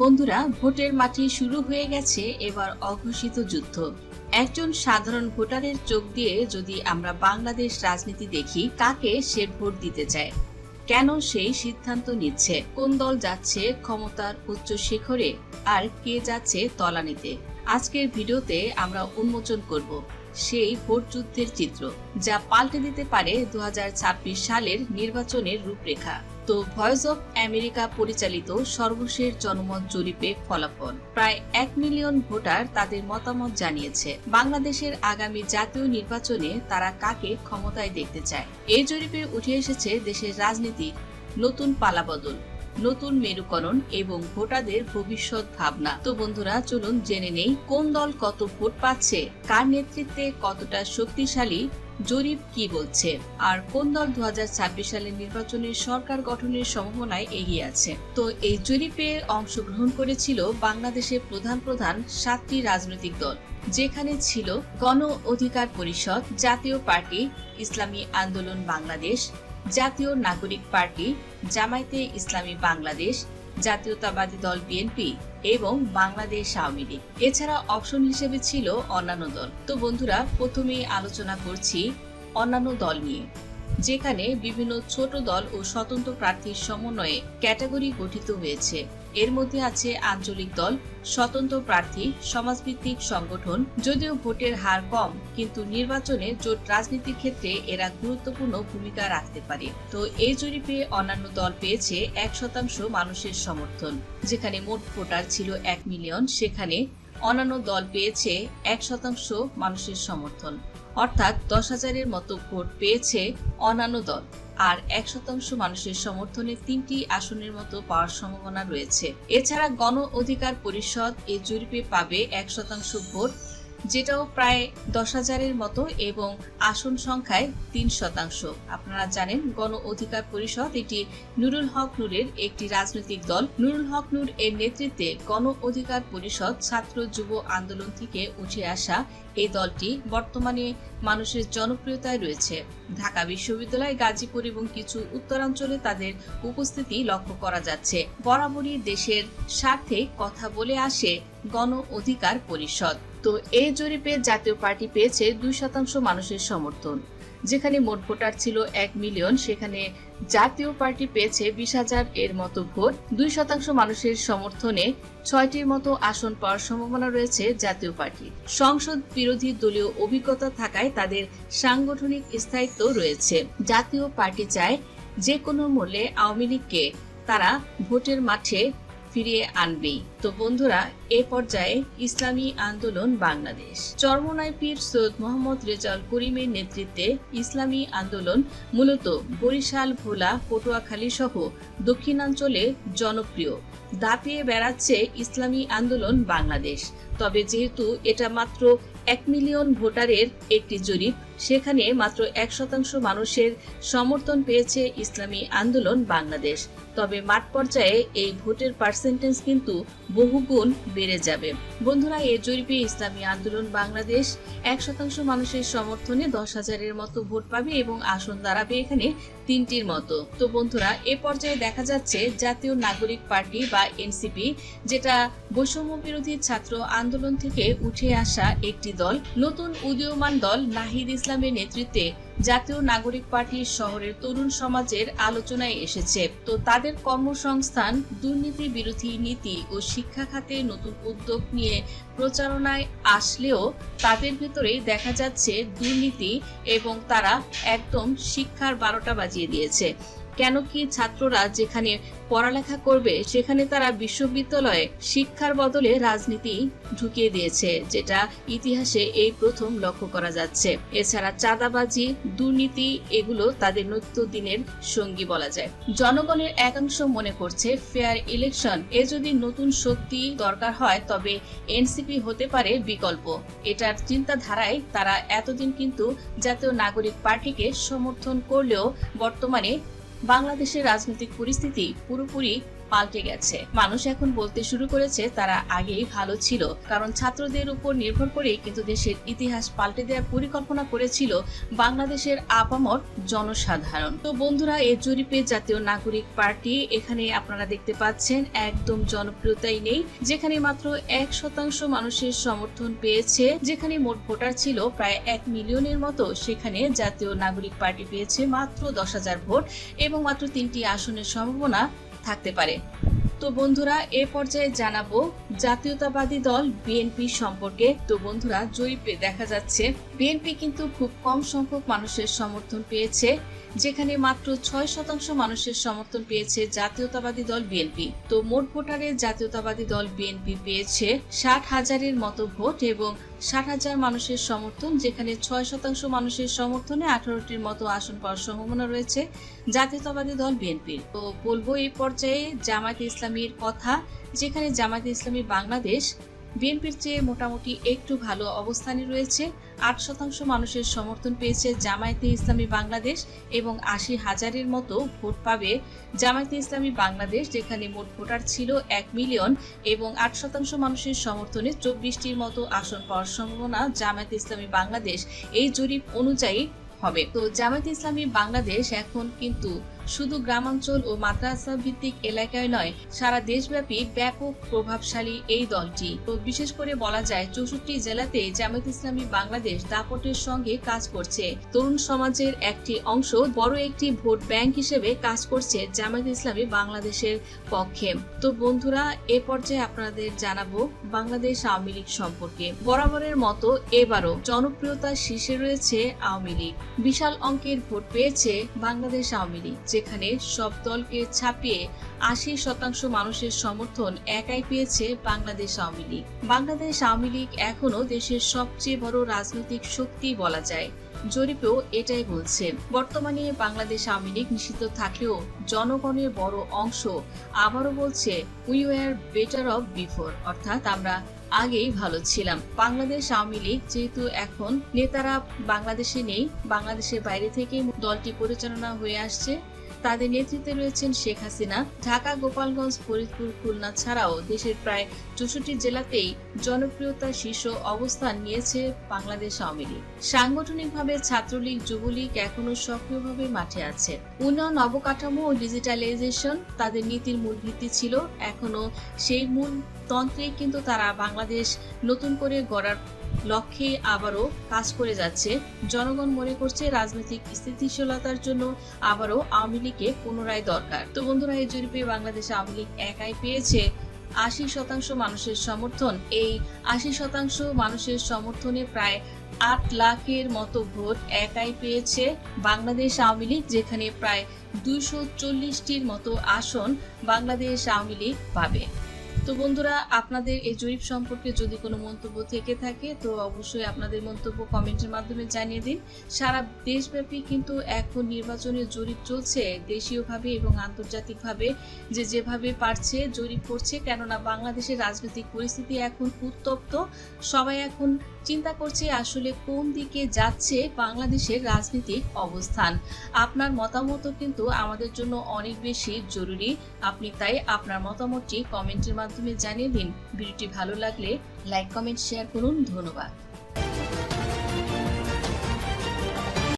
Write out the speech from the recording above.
বন্ধুরা, ভোটের মাঠে শুরু হয়ে গেছে এবার অঘোষিত যুদ্ধ। একজন সাধারণ ভোটারের চোখ দিয়ে যদি আমরা বাংলাদেশ রাজনীতি দেখি, কাকে সে ভোট দিতে চায়? কেন সেই সিদ্ধান্ত নিচ্ছে? কোন দল যাচ্ছে ক্ষমতার উচ্চ শিখরে? আর কে যাচ্ছে তলানিতে? আজকের ভিডিওতে আমরা উন্মোচন করব সেই ভোট যুদ্ধের চিত্র, যা পাল্টে দিতে পারে দু হাজার ছাব্বিশ সালের নির্বাচনের রূপরেখা। তো ভয়েস অফ আমেরিকা পরিচালিত সর্বশেষ জনমত জরিপে ফলাফল। প্রায় এক মিলিয়ন ভোটার তাদের মতামত জানিয়েছে। বাংলাদেশের আগামী জাতীয় নির্বাচনে তারা কাকে ক্ষমতায় দেখতে চায়? এই জরিপে উঠে এসেছে দেশের রাজনীতি, নতুন পালাবদল, নতুন মেরুকরণ এবং ভোটারদের ভবিষ্যৎ ভাবনা। তো বন্ধুরা, চলুন জেনে নেই কোন দল কত ভোট পাচ্ছে, কার নেতৃত্বে কতটা শক্তিশালী জরিপ কি বলছে? আর কোন দল দুহাজার ছাব্বিশ সালের নির্বাচনে সরকার গঠনের সম্ভাবনায় এগিয়ে আছে? তো এই জরিপে অংশগ্রহণ করেছিল বাংলাদেশের প্রধান প্রধান সাতটি রাজনৈতিক দল। যেখানে ছিল গণ অধিকার পরিষদ, জাতীয় পার্টি, ইসলামী আন্দোলন বাংলাদেশ, জাতীয় নাগরিক পার্টি, জামায়াতে ইসলামী বাংলাদেশ, জাতীয়তাবাদী দল বিএনপি এবং বাংলাদেশ আওয়ামী লীগ। এছাড়া অপশন হিসেবে ছিল অন্যান্য দল। তো বন্ধুরা, প্রথমেই আলোচনা করছি অন্যান্য দল নিয়ে, যেখানে বিভিন্ন ছোট দল ও স্বতন্ত্র প্রার্থীর সমন্বয়ে ক্যাটাগরি গঠিত হয়েছে। এর মধ্যে আছে আঞ্চলিক দল, স্বতন্ত্র প্রার্থী, সমাজভিত্তিক সংগঠন, যদিও ভোটের হার কম, কিন্তু নির্বাচনে জোট রাজনীতির ক্ষেত্রে এরা গুরুত্বপূর্ণ ভূমিকা রাখতে পারে। তো এই জরিপে অন্যান্য দল পেয়েছে এক শতাংশ মানুষের সমর্থন, যেখানে মোট ভোটার ছিল এক মিলিয়ন, সেখানে অন্যান্য দল পেয়েছে এক শতাংশ মানুষের সমর্থন। অর্থাৎ দশ হাজারের মতো ভোট পেয়েছে অন্যান্য দল। আর এক শতাংশ মানুষের সমর্থনে তিনটি আসনের মতো পাওয়ার সম্ভাবনা রয়েছে। এছাড়া গণ অধিকার পরিষদ এই জরিপে পাবে এক শতাংশ ভোট যেটাও প্রায় দশ হাজারের মতো এবং আসন সংখ্যায় তিন শতাংশ। আপনারা জানেন, গণ অধিকার পরিষদ এটি নুরুল হক নূরের একটি রাজনৈতিক দল। নুরুল হক নূর এর নেতৃত্বে গণ অধিকার পরিষদ ছাত্র যুব আন্দোলন থেকে উঠে আসা এই দলটি বর্তমানে মানুষের জনপ্রিয়তায় রয়েছে। ঢাকা বিশ্ববিদ্যালয়, গাজীপুর এবং কিছু উত্তরাঞ্চলে তাদের উপস্থিতি লক্ষ্য করা যাচ্ছে। বরাবরই দেশের স্বার্থে কথা বলে আসে গণ অধিকার পরিষদ। তো এই জরিপে জাতীয় পার্টি পেয়েছে দুই শতাংশ মানুষের সমর্থন। যেখানে মোট ভোটার ছিল এক মিলিয়ন, সেখানে জাতীয় পার্টি পেয়েছে বিশ হাজার এর মতো ভোট। দুই শতাংশ মানুষের সমর্থনে ছয়টির মতো আসন পাওয়ার সম্ভাবনা রয়েছে জাতীয় পার্টি সংসদ বিরোধী দলীয় অভিজ্ঞতা থাকায় তাদের সাংগঠনিক স্থায়িত্ব রয়েছে। জাতীয় পার্টি চায় যে কোনো মূল্যে আওয়ামী লীগকে তারা ভোটের মাঠে ফিরিয়ে আনবেই। তো বন্ধুরা, এ পর্যায়ে ইসলামী আন্দোলন বাংলাদেশ। চরমনায় পীর সৈয়দ মোহাম্মদ রেজাল করিমের নেতৃত্বে ইসলামী আন্দোলন মূলত বরিশাল, ভোলা, পটুয়াখালী সহ দক্ষিণাঞ্চলে জনপ্রিয়। দাপিয়ে বেড়াচ্ছে ইসলামী আন্দোলন বাংলাদেশ। তবে যেহেতু এটা মাত্র এক মিলিয়ন ভোটারের একটি জরিপ সেখানে মাত্র এক শতাংশ মানুষের সমর্থন পেয়েছে ইসলামী আন্দোলন বাংলাদেশ। তবে মাঠ পর্যায়ে এই ভোটের পার্সেন্টেজ কিন্তু বহুগুণ বেড়ে যাবে। বন্ধুরা এই জরিপে ইসলামী আন্দোলন বাংলাদেশ এক শতাংশ মানুষের সমর্থনে দশ হাজারের মতো ভোট পাবে এবং আসন দাঁড়াবে এখানে তিনটির মতো। তো বন্ধুরা, এ পর্যায়ে দেখা যাচ্ছে জাতীয় নাগরিক পার্টি বা এনসিপি, যেটা বৈষম্য বিরোধী ছাত্র আন্দোলন থেকে উঠে আসা একটি দল, নতুন উদীয়মান দল নাহিদ ইসলামের নেতৃত্বে জাতীয় নাগরিক পার্টি শহরের তরুণ সমাজের আলোচনায় এসেছে। তো তাদের কর্মসংস্থান, দুর্নীতি বিরোধী নীতি ও শিক্ষা খাতে নতুন উদ্যোগ নিয়ে প্রচারণায় আসলেও তাদের ভেতরেই দেখা যাচ্ছে দুর্নীতি এবং তারা একদম শিক্ষার বারোটা বাজিয়ে দিয়েছে। কেন কি ছাত্ররা যেখানে পড়ালেখা করবে, সেখানে তারা বিশ্ববিদ্যালয়ে শিক্ষার বদলে রাজনীতি ঢুকিয়ে দিয়েছে, যেটা ইতিহাসে এই প্রথম লক্ষ্য করা যাচ্ছে। এছাড়া চাঁদাবাজি, দুর্নীতি, এগুলো তাদের নিত্য দিনের সঙ্গী বলা যায়। জনগণের একাংশ মনে করছে ফেয়ার ইলেকশন, এ যদি নতুন শক্তি দরকার হয়, তবে এনসিপি হতে পারে বিকল্প। এটার চিন্তাধারায় তারা এতদিন কিন্তু জাতীয় নাগরিক পার্টিকে সমর্থন করলেও বর্তমানে বাংলাদেশের রাজনৈতিক পরিস্থিতি পুরোপুরি পাল্টে গেছে। মানুষ এখন বলতে শুরু করেছে তারা আগেই ভালো ছিল। কারণ ছাত্রদের উপর নির্ভর করেই কিন্তু দেশের ইতিহাস পাল্টে দেওয়ার পরিকল্পনা করেছিল বাংলাদেশের আপামর জনসাধারণ। তো বন্ধুরা এই জরিপে জাতীয় নাগরিক পার্টি এখানে আপনারা দেখতে পাচ্ছেন, একদম জনপ্রিয়তাই নেই। যেখানে মাত্র এক শতাংশ মানুষের সমর্থন পেয়েছে, যেখানে মোট ভোটার ছিল প্রায় এক মিলিয়নের মতো, সেখানে জাতীয় নাগরিক পার্টি পেয়েছে মাত্র দশ হাজার ভোট এবং মাত্র তিনটি আসনের সম্ভাবনা থাকতে পারে। তো বন্ধুরা, এ পর্যায়ে জানাব, জাতীয়তাবাদী দল বিএনপি সম্পর্কে। তো বন্ধুরা, জরিপে দেখা যাচ্ছে, বিএনপি কিন্তু খুব কম সংখ্যক মানুষের সমর্থন পেয়েছে, যেখানে মাত্র ছয় শতাংশ মানুষের সমর্থন পেয়েছে জাতীয়তাবাদী দল বিএনপি। তো মোট ভোটারে জাতীয়তাবাদী দল বিএনপি পেয়েছে ষাট হাজারের মতো ভোট এবং ষাট হাজার মানুষের সমর্থন, যেখানে ছয় শতাংশ মানুষের সমর্থনে আঠারোটির মতো আসন পাওয়ার সম্ভাবনা রয়েছে জাতীয়তাবাদী দল বিএনপির। তো বলব এই পর্যায়ে জামায়াতে ইসলামীর কথা, যেখানে জামায়াতে ইসলামী বাংলাদেশ বিএনপির চেয়ে মোটামুটি একটু ভালো অবস্থানে রয়েছে। আট শতাংশ মানুষের সমর্থন পেয়েছে জামায়াতে ইসলামী বাংলাদেশ এবং আশি হাজারের মতো ভোট পাবে জামায়াতে ইসলামী বাংলাদেশ, যেখানে মোট ভোটার ছিল এক মিলিয়ন এবং আট শতাংশ মানুষের সমর্থনে চব্বিশটির মতো আসন পাওয়ার সম্ভাবনা জামায়াতে ইসলামী বাংলাদেশ এই জরিপ অনুযায়ী হবে। তো জামায়াতে ইসলামী বাংলাদেশ এখন কিন্তু শুধু গ্রামাঞ্চল ও মাদ্রাসা ভিত্তিক এলাকায় নয়, সারা দেশব্যাপী ব্যাপক প্রভাবশালী এই দলটি। বিশেষ করে বলা যায়, চৌষট্টি জেলাতে জামায়াত ইসলামী বাংলাদেশ দাপটের সঙ্গে কাজ করছে। তরুণ সমাজের একটি অংশ বড় একটি ভোট ব্যাংক হিসেবে কাজ করছে জামায়াত ইসলামী বাংলাদেশের পক্ষে। তো বন্ধুরা, এ পর্যায়ে আপনাদের জানাব বাংলাদেশ আওয়ামী লীগ সম্পর্কে। বরাবরের মতো এবারও জনপ্রিয়তার শীর্ষে রয়েছে আওয়ামী লীগ। বিশাল অঙ্কের ভোট পেয়েছে বাংলাদেশ আওয়ামী লীগ। যেখানে সব দলকে ছাপিয়ে আশি শতাংশ মানুষের সমর্থন একাই পেয়েছে বাংলাদেশ আওয়ামী লীগ। বাংলাদেশ আওয়ামী লীগ এখনও দেশের সবচেয়ে বড় রাজনৈতিক শক্তি বলা যায়। জরিপেও এটাই বলছে। বর্তমানে বাংলাদেশ আওয়ামী লীগ নিষিদ্ধ থাকলেও জনগণের বড় অংশ আবারও বলছে we were better off before অর্থাৎ আমরা আগেই ভালো ছিলাম। বাংলাদেশ আওয়ামী লীগ যেহেতু এখন নেতারা বাংলাদেশে নেই, বাংলাদেশের বাইরে থেকে দলটি পরিচালনা হয়ে আসছে তাদের নেতৃত্বে রয়েছেন শেখ হাসিনা। ঢাকা, গোপালগঞ্জ, ফরিদপুর, খুলনা ছাড়াও দেশের প্রায় চৌষট্টি জেলাতেই জনপ্রিয়তা শীর্ষ অবস্থান নিয়েছে বাংলাদেশ আওয়ামী লীগ। সাংগঠনিকভাবে ছাত্রলীগ, যুবলীগ এখনও সক্রিয়ভাবে মাঠে আছে। উন্নয়ন, অবকাঠামো ও ডিজিটালাইজেশন তাদের নীতির মূল ভিত্তি ছিল। এখনও সেই মূল তন্ত্রেই কিন্তু তারা বাংলাদেশ নতুন করে গড়ার লক্ষ্যে আবারও কাজ করে যাচ্ছে। জনগণ মনে করছে রাজনৈতিক স্থিতিশীলতার জন্য আবারও আওয়ামী লীগকে পুনরায় দরকার। তো বন্ধুরা, এই জরিপে বাংলাদেশ আওয়ামী লীগ একাই পেয়েছে আশি শতাংশ মানুষের সমর্থন। এই আশি শতাংশ মানুষের সমর্থনে প্রায় আট লাখের মতো ভোট একাই পেয়েছে বাংলাদেশ আওয়ামী লীগ, যেখানে প্রায় দুইশো চল্লিশটির মতো আসন বাংলাদেশ আওয়ামী লীগ পাবে। তো বন্ধুরা, আপনাদের এই জরিপ সম্পর্কে যদি কোনো মন্তব্য থেকে থাকে, তো অবশ্যই আপনাদের মন্তব্য কমেন্টের মাধ্যমে জানিয়ে দিন। সারা দেশব্যাপী কিন্তু এখন নির্বাচনের জরিপ চলছে, দেশীয়ভাবে এবং আন্তর্জাতিকভাবে। যে যেভাবে পারছে জরিপ করছে, কেননা বাংলাদেশের রাজনৈতিক পরিস্থিতি এখন উত্তপ্ত। সবাই এখন চিন্তা করছে আসলে কোন দিকে যাচ্ছে বাংলাদেশের রাজনৈতিক অবস্থান। আপনার মতামতও কিন্তু আমাদের জন্য অনেক বেশি জরুরি। আপনি তাই আপনার মতামতটি কমেন্টের মাধ্যমে জানিয়ে দিন। ভিডিওটি ভালো লাগলে লাইক, কমেন্ট, শেয়ার করুন। ধন্যবাদ।